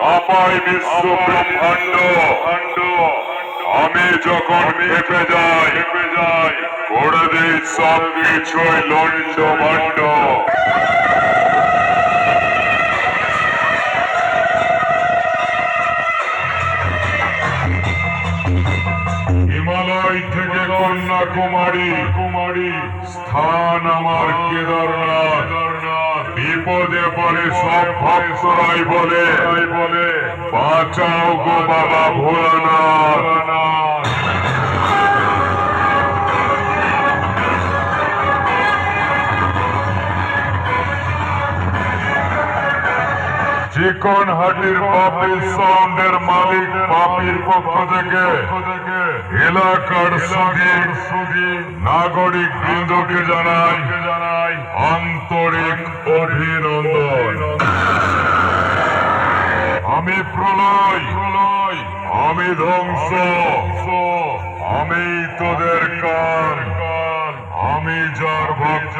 কাপাই বিশ্ব ব্রহ্মাণ্ড। আমি যখন খেপে যাই খেপে যাই করে দিই সব কিছুই লন্ড মন্ড হিমালয় কন্যাকুমারী কুমারী স্থান আমার কেদারনাথ। বিপদে পড়ে সব ভক্তরাই বলে বলে। বাঁচাও গো বাবা ভোলানাথ। চিকন হাটির পাপির সাউন্ডের মালিক পাপির পক্ষ থেকে এলাকার সুদী সুদী নাগরিক বৃন্দকে জানাই জানাই। আন্তরিক অভিনন্দন। আমি প্রলয় প্রলয় আমি ধ্বংস আমি তোদের কান আমি যার ভক্ত।